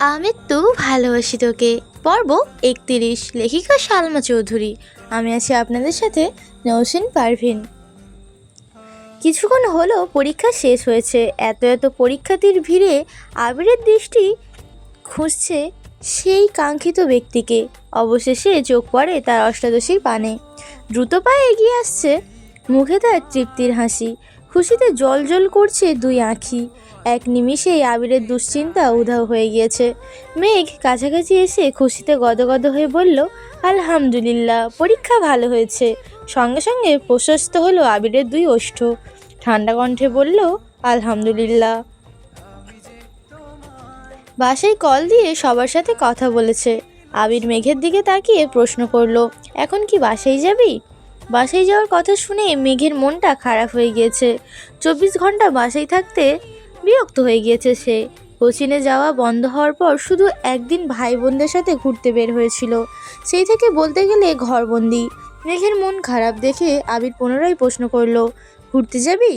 আমি তো ভালোবাসি তোকে। পর্ব একত্রিশ, লেখিকা সালমা চৌধুরী। আমি আছি আপনাদের সাথে নৌসিন পারভিন। কিছুক্ষণ হলো পরীক্ষা শেষ হয়েছে। এত এত পরীক্ষার্থীর ভিড়ে আবিরের দৃষ্টি খুঁজছে সেই কাঙ্ক্ষিত ব্যক্তিকে। অবশেষে চোখ পড়ে তার অষ্টাদশীর পানে। দ্রুত পায়ে এগিয়ে আসছে মুখে তার তৃপ্তির হাসি। খুশিতে জল জল করছে দুই আঁখি। এক নিমিষেই আবিরের দুশ্চিন্তা উধাও হয়ে গিয়েছে। মেঘ কাছাকাছি এসে খুশিতে গদগদ হয়ে বলল, আলহামদুলিল্লাহ, পরীক্ষা ভালো হয়েছে। সঙ্গে সঙ্গে প্রশস্ত হলো আবিরের দুই ওষ্ঠ। ঠান্ডা কণ্ঠে বলল, আলহামদুলিল্লাহ। বাসায় কল দিয়ে সবার সাথে কথা বলেছে। আবির মেঘের দিকে তাকিয়ে প্রশ্ন করল, এখন কি বাসায় যাবি? বাসায় যাওয়ার কথা শুনে মেঘের মনটা খারাপ হয়ে গিয়েছে। চব্বিশ ঘণ্টা বাসায় থাকতে বিরক্ত হয়ে গিয়েছে সে। কোচিনে যাওয়া বন্ধ হওয়ার পর শুধু একদিন ভাই বোনদের সাথে ঘুরতে বের হয়েছিল। সেই থেকে বলতে গেলে ঘরবন্দি। মেঘের মন খারাপ দেখে আবির পুনরায় প্রশ্ন করল, ঘুরতে যাবি?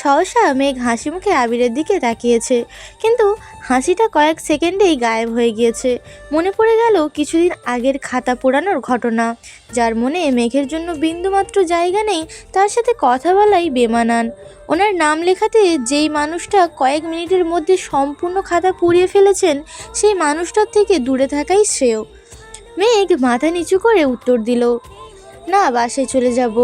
সহসা মেঘ হাসি মুখে আবিরের দিকে তাকিয়েছে। কিন্তু হাসিটা কয়েক সেকেন্ডেই গায়েব হয়ে গিয়েছে। মনে পড়ে গেল কিছুদিন আগের খাতা পোড়ানোর ঘটনা। যার মনে মেঘের জন্য বিন্দুমাত্র জায়গা নেই, তার সাথে কথা বলাই বেমানান। ওনার নাম লেখাতে যেই মানুষটা কয়েক মিনিটের মধ্যে সম্পূর্ণ খাতা পুড়িয়ে ফেলেছেন, সেই মানুষটার থেকে দূরে থাকাই শ্রেয়। মেঘ মাথা নিচু করে উত্তর দিল, না বাসে চলে যাব।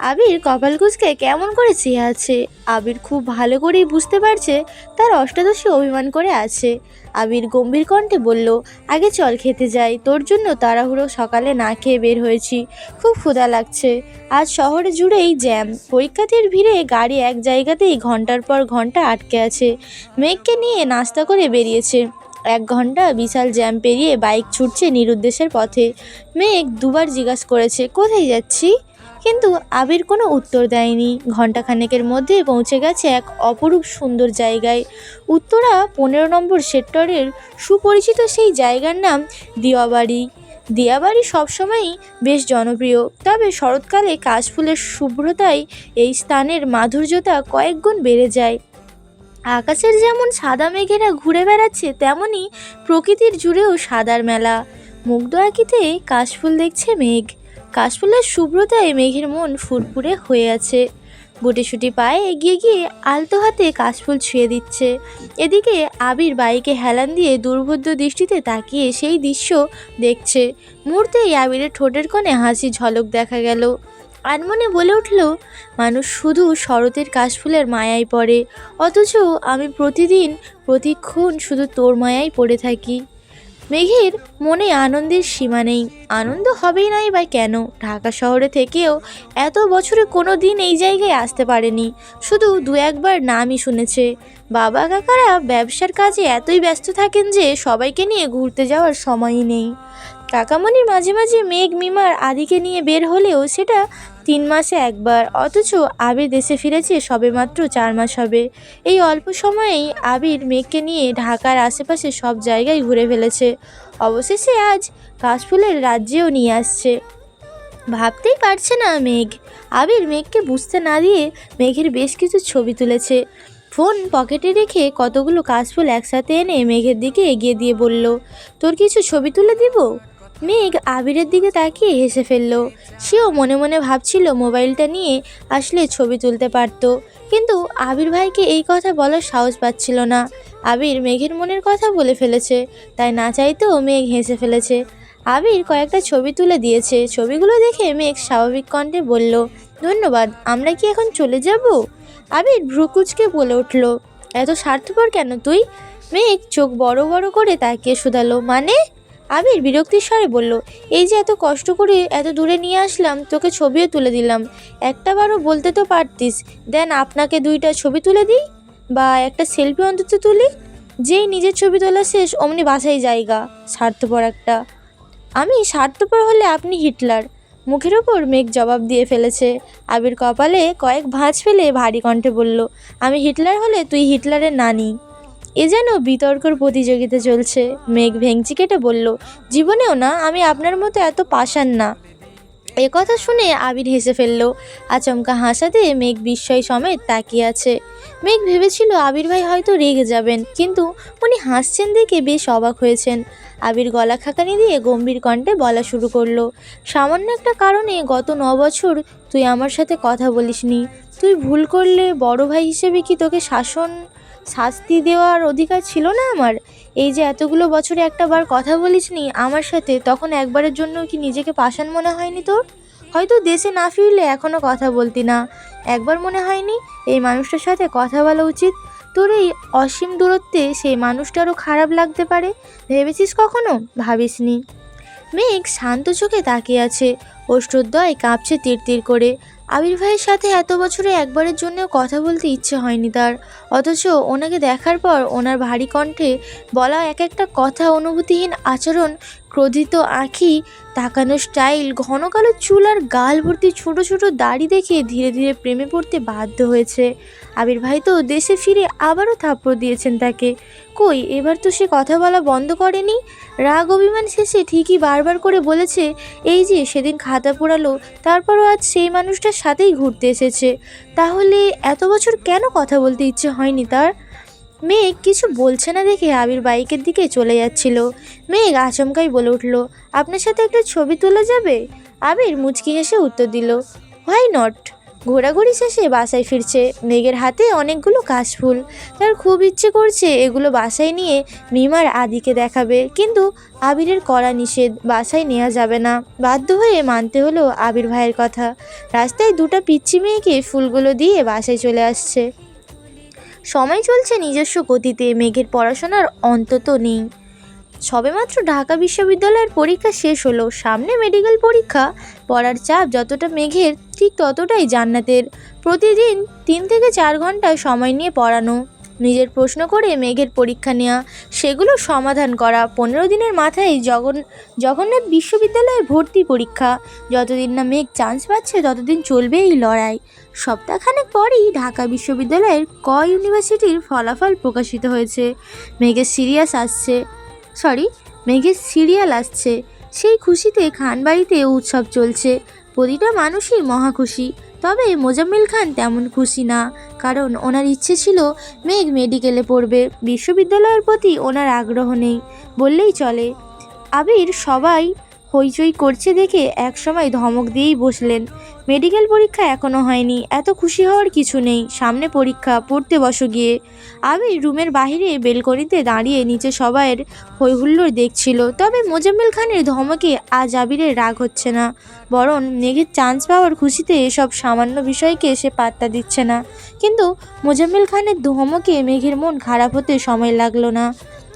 আবির কপাল কুচকে কেমন করে চেয়ে আছে? আবির খুব ভালো করেই বুঝতে পারছে তার অষ্টাদশী অভিমান করে আছে। আবির গম্ভীর কণ্ঠে বলল, আগে চল খেতে যাই, তোর জন্য তাড়াহুড়ো সকালে না খেয়ে বের হয়েছি। খুব ক্ষুধা লাগছে। আজ শহরে জুড়েই জ্যাম। পরীক্ষার্থীর ভিড়ে গাড়ি এক জায়গাতেই ঘণ্টার পর ঘণ্টা আটকে আছে। মেঘকে নিয়ে নাস্তা করে বেরিয়েছে। এক ঘণ্টা বিশাল জ্যাম পেরিয়ে বাইক ছুটছে নিরুদ্দেশের পথে। মেঘ দুবার জিজ্ঞাসা করেছে, কোথায় যাচ্ছি? কিন্তু আবির কোনো উত্তর দেয়নি। ঘণ্টাখানেকের মধ্যে পৌঁছে গেছে এক অপরূপ সুন্দর জায়গায়। উত্তরা পনেরো নম্বর সেক্টরের সুপরিচিত সেই জায়গার নাম দিয়াবাড়ি। দিয়াবাড়ি সবসময়ই বেশ জনপ্রিয়, তবে শরৎকালে কাশফুলের শুভ্রতায় এই স্থানের মাধুর্যতা কয়েকগুণ বেড়ে যায়। আকাশের যেমন সাদা মেঘেরা ঘুরে বেড়াচ্ছে তেমনই প্রকৃতির জুড়েও সাদার মেলা। মুগ্ধ আঁকিতে কাশফুল দেখছে মেঘ। কাশফুলের শুভ্রতায় মেঘের মন ফুরফুরে হয়ে আছে। গুটিসুটি পায়ে এগিয়ে গিয়ে আলতো হাতে কাশফুল ছুঁয়ে দিচ্ছে। এদিকে আবির বাইকে হেলান দিয়ে দুর্বোধ্য দৃষ্টিতে তাকিয়ে সেই দৃশ্য দেখছে। মুহূর্তেই আবিরের ঠোঁটের কোণে হাসি ঝলক দেখা গেল। আনমনে বলে উঠল, মানুষ শুধু শরতের কাশফুলের মায়ায় পড়ে। অথচ আমি প্রতিদিন, প্রতিক্ষণ শুধু তোর মায়ায় পড়ে থাকি। মেঘের মনে আনন্দের সীমা নেই। আনন্দ হবেই নাই বা কেন? ঢাকা শহরে থেকেও এত বছরে কোনো দিন এই জায়গায় আসতে পারেনি। শুধু দু একবার নামই শুনেছে। বাবা কাকারা ব্যবসার কাজে এতই ব্যস্ত থাকেন যে সবাইকে নিয়ে ঘুরতে যাওয়ার সময়ই নেই। কাকামণি মাঝে মাঝে মেঘ মিমার আদিকে নিয়ে বের হলেও সেটা তিন মাসে একবার। অথচ আবির দেশে ফিরেছে সবেমাত্র চার মাস হবে। এই অল্প সময়েই আবির মেঘকে নিয়ে ঢাকার আশেপাশে সব জায়গায় ঘুরে ফেলেছে। অবশেষে আজ কাশফুলের রাজ্যেও নিয়ে আসছে। ভাবতেই পারছে না মেঘ। আবির মেঘকে বুঝতে না দিয়ে মেঘের বেশ কিছু ছবি তুলেছে। ফোন পকেটে রেখে কতগুলো কাশফুল একসাথে এনে মেঘের দিকে এগিয়ে দিয়ে বলল, তোর কিছু ছবি তুলে দিব? মেঘ আবিরের দিকে তাকিয়ে হেসে ফেলল। সেও মনে মনে ভাবছিল মোবাইলটা নিয়ে আসলে ছবি তুলতে পারতো। কিন্তু আবির ভাইকে এই কথা বলার সাহস পাচ্ছিল না। আবির মেঘের মনের কথা বলে ফেলেছে, তাই না চাইতেও মেঘ হেসে ফেলেছে। আবির কয়েকটা ছবি তুলে দিয়েছে। ছবিগুলো দেখে মেঘ স্বাভাবিক কণ্ঠে বলল, ধন্যবাদ, আমরা কি এখন চলে যাব? আবির ভ্রুকুচকে বলে উঠল, এত স্বার্থপর কেন তুই? মেঘ চোখ বড় বড় করে তাকিয়ে শুধালো মানে? আবির বিরক্তির স্বরে বলল, এই যে এত কষ্ট করে এত দূরে নিয়ে আসলাম, তোকে ছবিও তুলে দিলাম। একটা বারও বলতে তো পারতিস। দেন আপনাকে দুইটা ছবি তুলে দিই? বা একটা সেলফি অন্তত তুলি? যেই নিজের ছবি তোলা শেষ, অমনি বাসায় জায়গা, স্বার্থপর একটা। আমি স্বার্থপর হলে আপনি হিটলার। মুখের ওপর মেঘ জবাব দিয়ে ফেলেছে। আবির কপালে কয়েক ভাঁজ ফেলে ভারী কণ্ঠে বলল, আমি হিটলার হলে তুই হিটলারের নানি। এ যেন বিতর্কর প্রতিযোগিতা চলছে। মেঘ ভেংচি কেটে বলল, জীবনেও না, আমি আপনার মতো এত পাশান না। এ কথা শুনে আবির হেসে ফেলল। আচমকা হাসাতে মেঘ বিস্ময় সমেত তাকিয়ে আছে। মেঘ ভেবেছিল আবির ভাই হয়তো রেগে যাবেন, কিন্তু উনি হাসছেন দেখে বেশ অবাক হয়েছেন। আবির গলা খাকানি দিয়ে গম্ভীর কণ্ঠে বলা শুরু করল, সামান্য একটা কারণে গত ন বছর তুই আমার সাথে কথা বলিসনি। তুই ভুল করলে বড় ভাই হিসেবে কি তোকে শাসন শাস্তি দেওয়ার অধিকার ছিল না আমার। এই যে এতগুলো বছরে একটা বার কথা বলিসনি আমার সাথে, তখন একবারের জন্য কি নিজেকে পাষাণ মনে হয়নি তোর? হয়তো দেশে না ফিরলে এখনও কথা বলতি না। একবার মনে হয়নি এই মানুষটার সাথে কথা বলা উচিত? তোর এই অসীম দূরত্বে সেই মানুষটারও খারাপ লাগতে পারে? ভেবেছিস কখনো? ভাবিসনি। মেঘ শান্ত চোখে তাকিয়ে আছে। অষ্টদ্বয় কাঁপছে তীর তীর করে। আবির ভাইয়ের সাথে এত বছরে একবারের জন্য কথা বলতে ইচ্ছে হয়নি তার। অথচ ওনাকে দেখার পর ওনার ভারী কণ্ঠে বলা এক একটা কথা অনুভূতিহীন আচরণ, ক্রোধিত আঁখি তাকানো স্টাইল, ঘন কালো চুল আর গাল ভর্তি ছোট ছোট দাড়ি দেখে ধীরে ধীরে প্রেমে পড়তে বাধ্য হয়েছে। আবির ভাই তো দেশে ফিরে আবারও থাপ্পড় দিয়েছেন তাকে। কই? এবার তো সে কথা বলা বন্ধ করেনি। রাগ অভিমান শেষে ঠিকই বারবার করে বলেছে, এই যে সেদিন খাতা পোড়ালো, তারপরও আজ সেই মানুষটার সাথেই ঘুরতে এসেছে। তাহলে এত বছর কেন কথা বলতে ইচ্ছে হয়নি তার? মেঘ কিছু বলছে না দেখে আবির বাইকের দিকে চলে যাচ্ছিল। মেঘ আচমকাই বলে উঠল, আপনার সাথে একটা ছবি তোলা যাবে? আবির মুচকি হেসে উত্তর দিল হোয়াই নট ঘোরাঘুরি শেষে বাসায় ফিরছে। মেঘের হাতে অনেকগুলো কাশফুল। তার খুব ইচ্ছে করছে এগুলো বাসায় নিয়ে মিমার আদিকে দেখাবে। কিন্তু আবিরের কড়া নিষেধ বাসায় নেওয়া যাবে না। বাধ্য হয়ে মানতে হলো আবির ভাইয়ের কথা। রাস্তায় দুটো পিচ্ছি মেয়েকে ফুলগুলো দিয়ে বাসায় চলে আসছে। সময় চলছে নিজস্ব গতিতে। মেঘের পড়াশোনার অন্তত নেই। সবেমাত্র ঢাকা বিশ্ববিদ্যালয়ের পরীক্ষা শেষ হলো। সামনে মেডিকেল পরীক্ষা, পড়ার চাপ যতটা মেঘের ঠিক ততটাই জান্নাতের। প্রতিদিন তিন থেকে চার ঘণ্টা সময় নিয়ে পড়ানো, নিজের প্রশ্ন করে মেঘের পরীক্ষা নেওয়া, সেগুলো সমাধান করা, পনেরো দিনের মাথায় জগন জগন্নাথ বিশ্ববিদ্যালয়ে ভর্তি পরীক্ষা, যতদিন না মেঘ চান্স পাচ্ছে ততদিন চলবে এই লড়াই। সপ্তাহখানেক পরেই ঢাকা বিশ্ববিদ্যালয়ের ক ইউনিভার্সিটির ফলাফল প্রকাশিত হয়েছে। মেঘের সিরিয়াস আসছে। সরি মেঘের সিরিয়াল আসছে। সেই খুশিতে খানবাড়িতে উৎসব চলছে। প্রতিটা মানুষই মহা খুশি। তবে মোজাম্মিল খান তেমন খুশি না, কারণ ওনার ইচ্ছে ছিল মেঘ মেডিকেলে পড়বে। বিশ্ববিদ্যালয়ের প্রতি ওনার আগ্রহ নেই, বললেই চলে। আবির সবাই হইচই করছে দেখে একসময় ধমক দিয়েই বসলেন। মেডিকেল পরীক্ষা এখনও হয়নি, এত খুশি হওয়ার কিছু নেই, সামনে পরীক্ষা, পড়তে বসো গিয়ে। আমি রুমের বাইরে বেলকনিতে দাঁড়িয়ে নিচে সবাইয়ের হৈহুল্লোড় দেখছিল, তবে মোজাম্মেল খানের ধমকে আজ আবিরের রাগ হচ্ছে না, বরং মেঘের চান্স পাওয়ার খুশিতে এসব সামান্য বিষয়কে সে পাত্তা দিচ্ছে না। কিন্তু মোজাম্মেল খানের ধমকে মেঘের মন খারাপ হতে সময় লাগল না।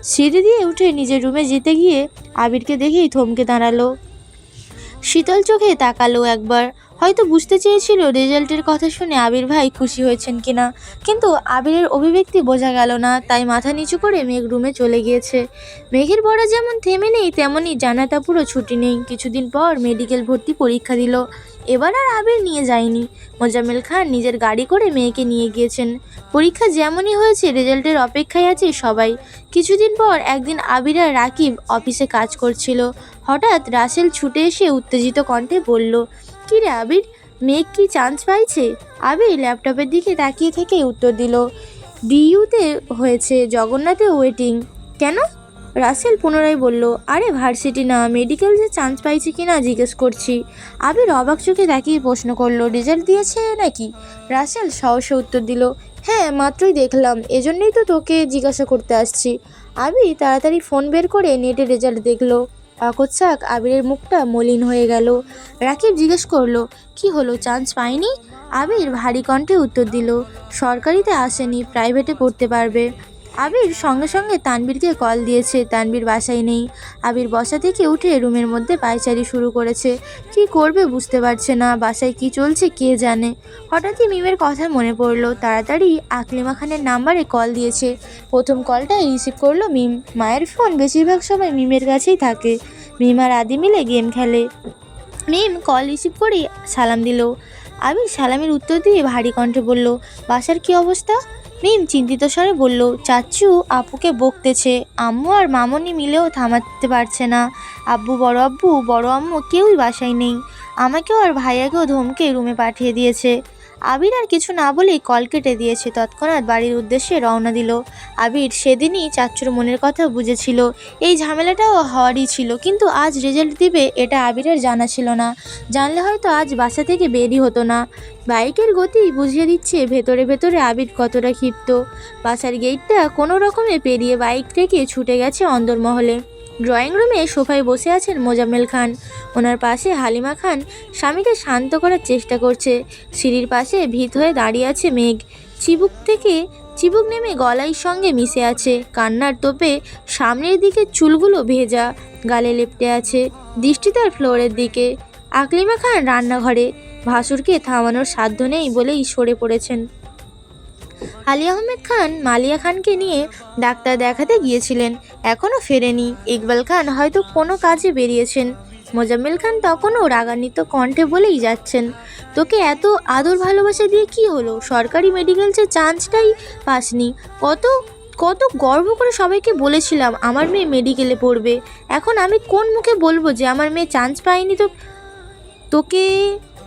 সিঁড়ি দিয়ে উঠে নিজের রুমে যেতে গিয়ে আবিরকে দেখেই থমকে দাঁড়াল। শীতল চোখে তাকালো একবার। হয়তো বুঝতে চেয়েছিল রেজাল্টের কথা শুনে আবির ভাই খুশি হয়েছেন কিনা। কিন্তু আবিরের অভিব্যক্তি বোঝা গেল না, তাই মাথা নিচু করে মেঘ রুমে চলে গিয়েছে। মেঘের পড়া যেমন থেমে নেই তেমনই জানাতা পুরো ছুটি নেই। কিছুদিন পর মেডিকেল ভর্তি পরীক্ষা দিল। এবার আর আবির নিয়ে যায়নি। মোজাম্মেল খান নিজের গাড়ি করে মেয়েকে নিয়ে গিয়েছেন। পরীক্ষা যেমনই হয়েছে, রেজাল্টের অপেক্ষায় আছে সবাই। কিছুদিন পর একদিন আবির আর রাকিব অফিসে কাজ করছিল। হঠাৎ রাসেল ছুটে এসে উত্তেজিত কণ্ঠে বলল কী রে আবির? মেঘ কি চান্স পাইছে? আবির ল্যাপটপের দিকে তাকিয়ে থেকে উত্তর দিল ডিইউতে হয়েছে জগন্নাথে ওয়েটিং কেন? রাসেল পুনরায় বলল, আরে ভার্সিটি না মেডিকেল যে চান্স পাইছে কি না জিজ্ঞেস করছি। আবির অবাক চোখে তাকিয়ে প্রশ্ন করল রেজাল্ট দিয়েছে নাকি? রাসেল সহসে উত্তর দিল হ্যাঁ মাত্রই দেখলাম, এজন্যই তো তোকে জিজ্ঞাসা করতে আসছি। আবি তাড়াতাড়ি ফোন বের করে নেটে রেজাল্ট দেখল। আকস্মাক আবিরের মুখটা মলিন হয়ে গেল। রাকিব জিজ্ঞেস করল, কি হলো চান্স পায়নি আবির ভারী কণ্ঠে উত্তর দিল, সরকারিতে আসেনি প্রাইভেটে পড়তে পারবে। আবির সঙ্গে সঙ্গে তানবীরকে কল দিয়েছে। তানবীর বাসায় নেই। আবির বসা থেকে উঠে রুমের মধ্যে পায়চারি শুরু করেছে। কি করবে বুঝতে পারছে না। বাসায় কি চলছে কে জানে। হঠাৎই মিমের কথা মনে পড়ল। তাড়াতাড়ি আকলিমা খানের নাম্বারে কল দিয়েছে। প্রথম কলটাই রিসিভ করল মিম। মায়ের ফোন বেশিরভাগ সময় মিমের কাছেই থাকে। মিম আর আদি মিলে গেম খেলে। মিম কল রিসিভ করে সালাম দিল। আবির সালামের উত্তর দিয়ে ভারী কণ্ঠে বলল, বাসার কি অবস্থা? মিম চিন্তিত স্বরে বলল, চাচু, আপুকে বকতেছে। আম্মু আর মামনি মিলেও থামাতে পারছে না। আব্বু বড় আব্বু, বড় আম্মু কেউই বাসায় নেই। আমাকেও আর ভাইয়াকেও ধমকে রুমে পাঠিয়ে দিয়েছে। আবির আর কিছু না বলেই কল কেটে দিয়েছে। তৎক্ষণাৎ বাড়ির উদ্দেশ্যে রওনা দিল। আবির সেদিনই চাচ্চুর মনের কথা বুঝেছিল। এই ঝামেলাটাও হওয়ারই ছিল, কিন্তু আজ রেজাল্ট দিবে এটা আবিরের জানা ছিল না। জানলে হয়তো আজ বাসা থেকে বেরই হতো না। বাইকের গতি বুঝিয়ে দিচ্ছে ভেতরে ভেতরে আবির কতটা ক্ষিপ্ত। বাসার গেটটা কোনো রকমে পেরিয়ে বাইক থেকে ছুটে গেছে অন্দরমহলে। ড্রয়িং রুমে সোফায় বসে আছেন মোজাম্মেল খান। ওনার পাশে হালিমা খান স্বামীকে শান্ত করার চেষ্টা করছে। সিঁড়ির পাশে ভিত হয়ে দাঁড়িয়ে আছে মেঘ। চিবুক থেকে চিবুক নেমে গলায় সঙ্গে মিশে আছে। কান্নার তোপে সামনের দিকে চুলগুলো ভেজা, গালে লেপটে আছে। দৃষ্টি তার ফ্লোরের দিকে। আকলিমা খান রান্নাঘরে। ভাসুরকে থামানোর সাধ্য নেই বলেই সরে পড়েছেন। আলী আহমেদ খান মালিয়া খানকে নিয়ে ডাক্তার দেখাতে গিয়েছিলেন। এখনও ফেরেনি। ইকবাল খান হয়তো কোনো কাজে বেরিয়েছেন। মোজাম্মেল খান তখনও রাগান্বিত কণ্ঠে বলেই যাচ্ছেন, তোকে এত আদর ভালোবাসা দিয়ে কি হলো? সরকারি মেডিকেলসে চান্সটাই পাসনি। কত কত গর্ব করে সবাইকে বলেছিলাম আমার মেয়ে মেডিকেলে পড়বে। এখন আমি কোন মুখে বলব যে আমার মেয়ে চান্স পায়নি তো? তোকে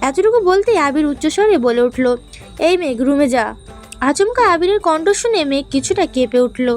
এতটুকু বলতেই আবির উচ্চস্বরে বলে উঠল, এই মেঘ রুমে যা। আচমকা আবিরের কণ্ঠ শুনে মেঘ কিছুটা কেঁপে উঠল।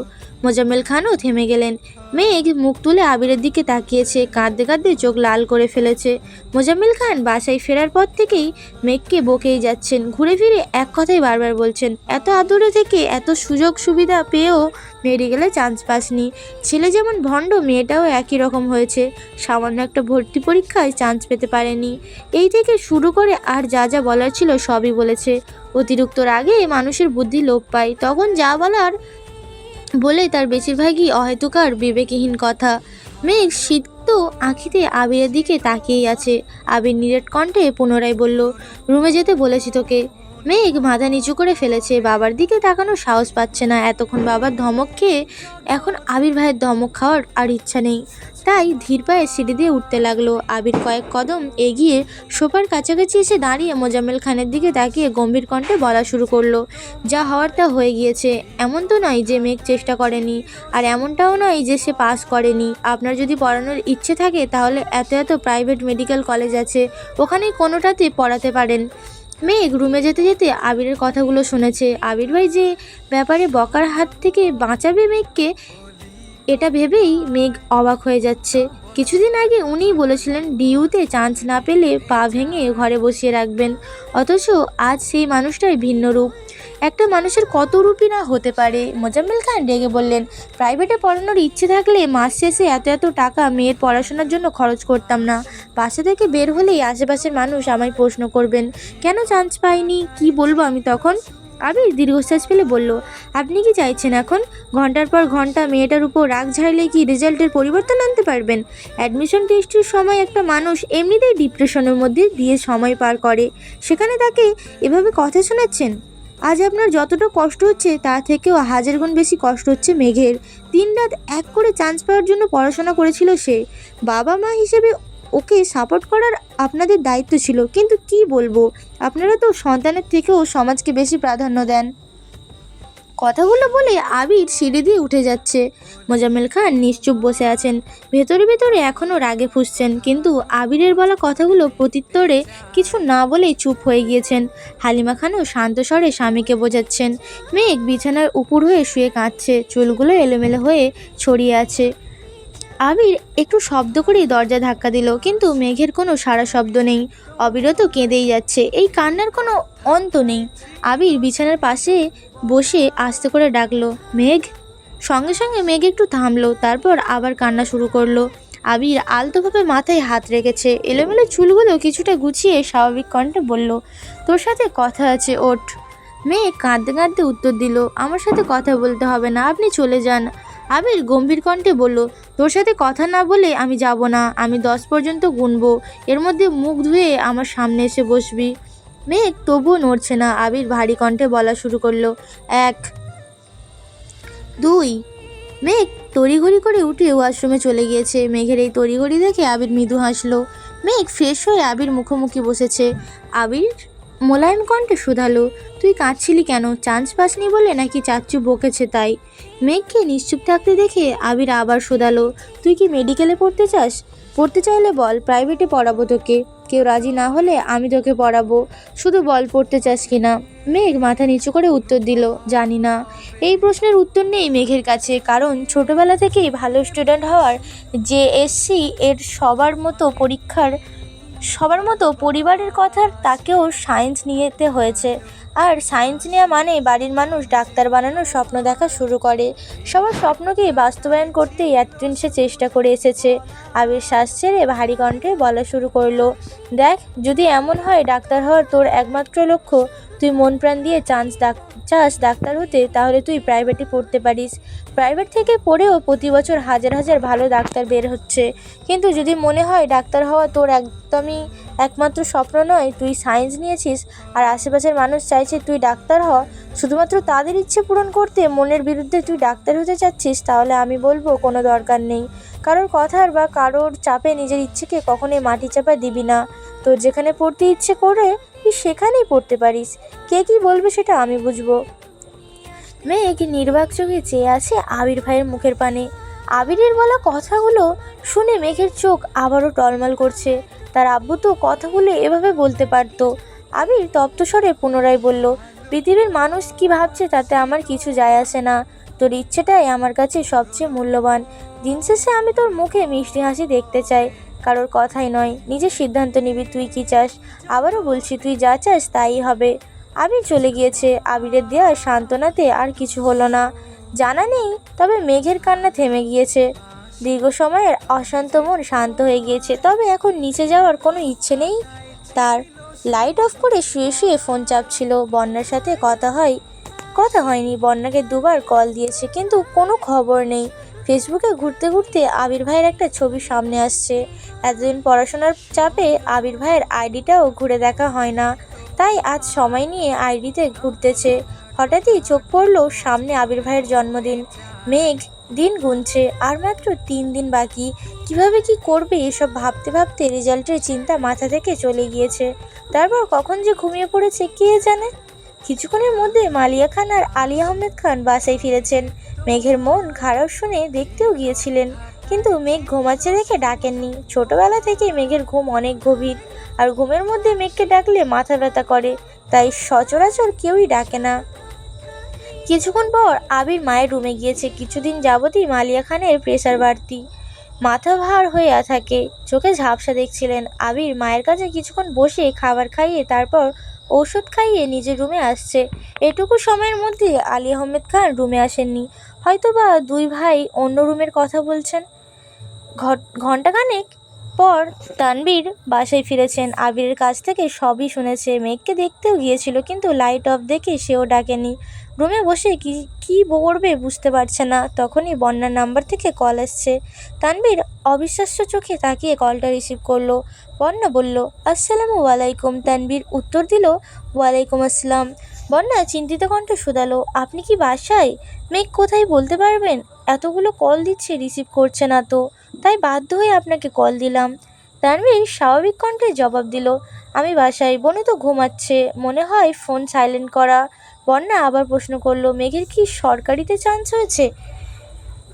মোজাম্মেল খানও থেমে গেলেন। মেঘ মুখ তুলে আবিরের দিকে তাকিয়েছে, কাঁদতে কাঁদতে চোখ লাল করে ফেলেছে। মোজাম্মেল খান বাসায় ফেরার পর থেকেই মেঘকে বকেই যাচ্ছেন। ঘুরে ফিরে এক কথাই বারবার বলছেন, এত আদরে থেকে এত সুযোগ সুবিধা পেয়েও মেডিকেলে চান্স পাসনি। ছেলে যেমন ভণ্ড, মেয়েটাও একই রকম হয়েছে। সামান্য একটা ভর্তি পরীক্ষায় চান্স পেতে পারেনি। এই থেকে শুরু করে আর যা যা বলার ছিল সবই বলেছে। অতিরিক্ত রাগে মানুষের বুদ্ধি লোপ পায়। তখন যা বলার বলে তার বেশিরভাগই অহেতুক আর বিবেকহীন কথা। মেঘ তো আঁখিতে আবিরের দিকে তাকিয়েই আছে। আবির নিরেট কণ্ঠে পুনরায় বলল, রুমে যেতে বলেছি তোকে। মেঘ মাথা নিচু করে ফেলেছে। বাবার দিকে তাকানোর সাহস পাচ্ছে না। এতক্ষণ বাবার ধমক খেয়ে এখন আবির ভাইয়ের ধমক খাওয়ার আর ইচ্ছা নেই। তাই ধীর পায়ে সিঁড়ি দিয়ে উঠতে লাগল। আবির কয়েক কদম এগিয়ে সোফার কাছাকাছি এসে দাঁড়িয়ে মোজাম্মেল খানের দিকে তাকিয়ে গম্ভীর কণ্ঠে বলা শুরু করল, যা হওয়ার তা হয়ে গিয়েছে। এমন তো নয় যে মেঘ চেষ্টা করেনি, আর এমনটাও নয় যে সে পাস করেনি। আপনার যদি পড়ানোর ইচ্ছে থাকে, তাহলে এত এত প্রাইভেট মেডিকেল কলেজ আছে। ওখানেই কোনোটাতে পড়াতে পারেন। মেঘ রুমে যেতে যেতে আবিরের কথাগুলো শুনেছে। আবির ভাই যে ব্যাপারে বকার হাত থেকে বাঁচাবে মেঘকে, এটা ভেবেই মেঘ অবাক হয়ে যাচ্ছে। কিছুদিন আগে উনিই বলেছিলেন, ডিউতে চান্স না পেলে পা ভেঙে ঘরে বসিয়ে রাখবেন। অথচ আজ সেই মানুষটাই ভিন্ন রূপ। একটা মানুষের কত রূপই না হতে পারে। মোজাম্মেল খান রেগে বললেন প্রাইভেটে পড়ানোর ইচ্ছে থাকলে মাস শেষে এত এত টাকা মেয়ের পড়াশোনার জন্য খরচ করতাম না। বাসা থেকে বের হলেই আশেপাশের মানুষ আমায় প্রশ্ন করবেন, কেন চান্স পাইনি? কি বলব আমি তখন? আবির দীর্ঘশ্বাস ফেলে বলল, আপনি কি চাইছেন এখন? ঘণ্টার পর ঘণ্টা মেয়েটার উপর রাগ ঝাড়লে কি রেজাল্টের পরিবর্তন আনতে পারবেন? অ্যাডমিশন টেস্টের সময় একটা মানুষ এমনিতেই ডিপ্রেশনের মধ্যে দিয়ে সময় পার করে। সেখানে তাকে এভাবে কথা শোনাচ্ছেন? আজ আপনার যতটা কষ্ট হচ্ছে তা থেকেও হাজার গুণ বেশি কষ্ট হচ্ছে মেঘের। দিন রাত এক করে চান্স পাওয়ার জন্য পড়াশোনা করেছিল সে। বাবা মা হিসেবে ওকে সাপোর্ট করার আপনাদের দায়িত্ব ছিল। কিন্তু কি বলব? আপনারা তো সন্তানের থেকেও সমাজকে বেশি প্রাধান্য দেন। কথাগুলো বলে আবির সিঁড়ি দিয়ে উঠে যাচ্ছে। মোজাম্মেল খান নিশ্চুপ বসে আছেন। ভেতরে ভেতরে এখনও রাগে ফুসছেন, কিন্তু আবিরের বলা কথাগুলো প্রতিত্তরে কিছু না বলেই চুপ হয়ে গিয়েছেন। হালিমা খানও শান্ত স্বরে স্বামীকে বোঝাচ্ছেন। মেঘ বিছানার উপর হয়ে শুয়ে কাঁদছে, চুলগুলো এলোমেলো হয়ে ছড়িয়ে আছে। আবির একটু শব্দ করেই দরজা ধাক্কা দিল, কিন্তু মেঘের কোনো সারা শব্দ নেই। অবিরত কেঁদেই যাচ্ছে, এই কান্নার কোনো অন্ত নেই। আবির বিছানার পাশে বসে আস্তে করে ডাকলো, মেঘ? সঙ্গে সঙ্গে মেঘ একটু থামলো, তারপর আবার কান্না শুরু করল। আবির আলতোভাবে মাথায় হাত রেখেছে, এলোমেলো চুলগুলো কিছুটা গুছিয়ে স্বাভাবিক কণ্ঠে বলল, তোর সাথে কথা আছে, ওঠ। মেয়ে কাঁদতে কাঁদতে উত্তর দিল, আমার সাথে কথা বলতে হবে না, আপনি চলে যান। আবির গম্ভীর কণ্ঠে বলল, তোর সাথে কথা না বলে আমি যাব না, আমি দশ পর্যন্ত গুনবো। এর মধ্যে মুখ ধুয়ে আমার সামনে এসে বসবি। মেঘ তবুও নড়ছে না, আবির ভারী কণ্ঠে বলা শুরু করল, এক, দুই। মেঘ তড়িঘড়ি করে উঠে ওয়াশরুমে চলে গিয়েছে। মেঘের এই তড়িঘড়ি দেখে আবির মৃদু হাসলো। মেঘ ফ্রেশ হয়ে আবির মুখোমুখি বসেছে। আবির মোলায়েম কণ্ঠে শুধালো, তুই কাঁদছিলি কেন? চান্স পাসনি বলে নাকি চাচ্চু বকেছে তাই? মেঘকে নিশ্চুপ থাকতে দেখে আবির আবার শোধালো, তুই কি মেডিকেলে পড়তে চাস? পড়তে চাইলে বল প্রাইভেটে পড়াবো তোকে। কেউ রাজি না হলে আমি তোকে পড়াবো। শুধু বল, পড়তে চাস কি না? মেঘ মাথা নিচু করে উত্তর দিল, জানি না। এই প্রশ্নের উত্তর নেই মেঘের কাছে, কারণ ছোটবেলা থেকেই ভালো স্টুডেন্ট হওয়ার যে এসসি এর সবার মতো পরীক্ষার সবার মতো পরিবারের কথার তাকেও সায়েন্স নিতে হয়েছে। আর সায়েন্স নেওয়া মানে বাড়ির মানুষ ডাক্তার বানানোর স্বপ্ন দেখা শুরু করে। সবার স্বপ্নকেই বাস্তবায়ন করতেই এতদিন সে চেষ্টা করে এসেছে। আবির শ্বাস ছেড়ে ভারী কণ্ঠে বলা শুরু করল, দেখ, যদি এমন হয় ডাক্তার হওয়ার তোর একমাত্র লক্ষ্য তুই মন প্রাণ দিয়ে চান্স ডাক, চাস ডাক্তার হতে, তাহলে তুই প্রাইভেটে পড়তে পারিস। প্রাইভেট থেকে পড়েও প্রতি বছর হাজার হাজার ভালো ডাক্তার বের হচ্ছে। কিন্তু যদি মনে হয় ডাক্তার হওয়া তোর একদমই একমাত্র স্বপ্ন নয়, তুই সায়েন্স নিয়েছিস আর আশেপাশের মানুষ চাইছে তুই ডাক্তার হ। শুধুমাত্র তাদের ইচ্ছে পূরণ করতে মনের বিরুদ্ধে তুই ডাক্তার হতে চাচ্ছিস, তাহলে আমি বলব কোনো দরকার নেই। কারোর কথার বা কারোর চাপে নিজের ইচ্ছেকে কখনোই মাটি চাপা দিবি না। তোর যেখানে পড়তে ইচ্ছে করে, তুই সেখানেই পড়তে পারিস। কে কি বলবে সেটা আমি বুঝব। মেয়ে কি নির্বাক চোখে চেয়ে আছে আবির ভাইয়ের মুখের পানে। আবিরের বলা কথাগুলো শুনে মেঘের চোখ আবারও টলমল করছে। তার আব্বু তো কথাগুলো এভাবে বলতে পারতো। আবির তপ্ত স্বরে পুনরায় বলল, পৃথিবীর মানুষ কি ভাবছে তাতে আমার কিছু যায় আসে না। তোর ইচ্ছেটাই আমার কাছে সবচেয়ে মূল্যবান। দিন শেষে আমি তোর মুখে মিষ্টি হাসি দেখতে চাই। কারোর কথাই নয়। নিজের সিদ্ধান্ত নিবি, তুই কি চাস? আবারও বলছি, তুই যা চাস তাই হবে। আবির চলে গিয়েছে। আবিরের দেওয়া সান্ত্বনাতে আর কিছু হলো না। জানা নেই, তবে মেঘের কান্না থেমে গিয়েছে। দীর্ঘ সময়ের অশান্ত মন শান্ত হয়ে গিয়েছে, তবে এখন নিচে যাওয়ার কোনো ইচ্ছে নেই। তার লাইট অফ করে শুয়ে শুয়ে ফোন চাপছিল। বন্যার সাথে কথা হয়, কথা হয়নি। বন্যাকে দুবার কল দিয়েছে, কিন্তু কোনো খবর নেই। ফেসবুকে ঘুরতে ঘুরতে আবির ভাইয়ের একটা ছবি সামনে আসছে। এতদিন পড়াশোনার চাপে আবির ভাইয়ের আইডিটাও ঘুরে দেখা হয় না। তাই আজ সময় নিয়ে আইডিতে ঘুরতেছে। হঠাৎই চোখ পড়ল সামনে আবির ভাইয়ের জন্মদিন। মেঘ, দিন গুনছে, আর মাত্র তিন দিন বাকি। কীভাবে কি করবে এসব ভাবতে ভাবতে রেজাল্টের চিন্তা মাথা থেকে চলে গিয়েছে। তারপর কখন যে ঘুমিয়ে পড়েছে কে জানে? কিছুক্ষণের মধ্যে মালিয়া খান আর আলী আহমেদ খান বাসায় ফিরেছেন। মেঘের মন খারাপ শুনে দেখতেও গিয়েছিলেন, কিন্তু মেঘ ঘুমাচ্ছে দেখে ডাকেননি। ছোটবেলা থেকে মেঘের ঘুম অনেক গভীর, আর ঘুমের মধ্যে মেঘকে ডাকলে মাথা ব্যথা করে, তাই সচরাচর কেউই ডাকে না। কিছুক্ষণ পর আবির মায়ের রুমে গিয়েছে। কিছুদিন যাবতই মালিয়া খানের প্রেশার বাড়তি। মাথা ভার হয়ে থাকে। চোখে ঝাপসা দেখছিলেন আবির। মায়ের কাছে কিছুক্ষণ বসে খাবার খাইয়ে তারপর ঔষধ খাইয়ে নিজের রুমে আসছে। এটুকু সময়ের মধ্যে আলী আহমেদ খান রুমে আসেননি। হয়তোবা দুই ভাই অন্য রুমের কথা বলছেন। ঘণ্টাখানেক পর তানবীর বাসায় ফিরেছেন। আবিরের কাছ থেকে সবই শুনেছে। মেঘকে দেখতেও গিয়েছিল, কিন্তু লাইট অফ দেখে সেও ডাকেনি। রুমে বসে কি, কী করবে বুঝতে পারছে না। তখনই বন্যার নাম্বার থেকে কল আসছে। তানবীর অবিশ্বাস্য চোখে তাকিয়ে কলটা রিসিভ করল। বন্যা বলল, আসসালামু আলাইকুম। তানবীর উত্তর দিল, ওয়ালাইকুম আসসালাম। বন্যা চিন্তিত কণ্ঠ শুধালো, আপনি কি বাসায়? মেঘ, কোথায় বলতে পারবেন? এতগুলো কল দিচ্ছে রিসিভ করছে না তো। তাই বাধ্য হয়ে আপনাকে কল দিলাম। তানভীর স্বাভাবিক কণ্ঠে জবাব দিল, আমি বাসায়, বোনে তো ঘুমাচ্ছে। মনে হয় ফোন সাইলেন্ট করা। বন্যা আবার প্রশ্ন করল, মেঘের কি সরকারিতে চান্স হয়েছে?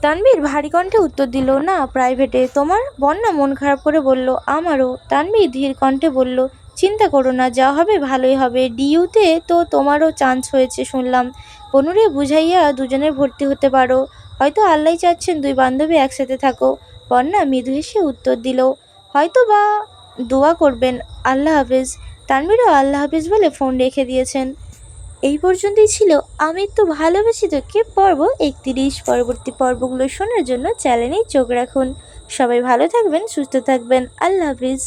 তানভীর ভারী কণ্ঠে উত্তর দিল, না প্রাইভেটে তোমার বন্যা মন খারাপ করে বলল, আমারও। তানভীর ধীর কণ্ঠে বলল, চিন্তা করো না, যা হবে ভালোই হবে। ডিইউতে তো তোমারও চান্স হয়েছে শুনলাম। বনুরে বুঝাইয়া দুজনে ভর্তি হতে পারো। হয়তো আল্লাহ চাচ্ছেন দুই বান্ধবী একসাথে থাকো। বন্যা মৃদু হেসে উত্তর দিল হয়তো বা দোয়া করবেন, আল্লাহ হাফেজ। তানবিরও আল্লাহ হাফেজ বলে ফোন রেখে দিয়েছেন। এই পর্যন্তই ছিল আমি তো ভালোবেসি তোকে পর্ব। একত্রিশ পরবর্তী পর্বগুলো শোনার জন্য চ্যানেলেই চোখ রাখুন। সবাই ভালো থাকবেন, সুস্থ থাকবেন। আল্লাহ হাফিজ।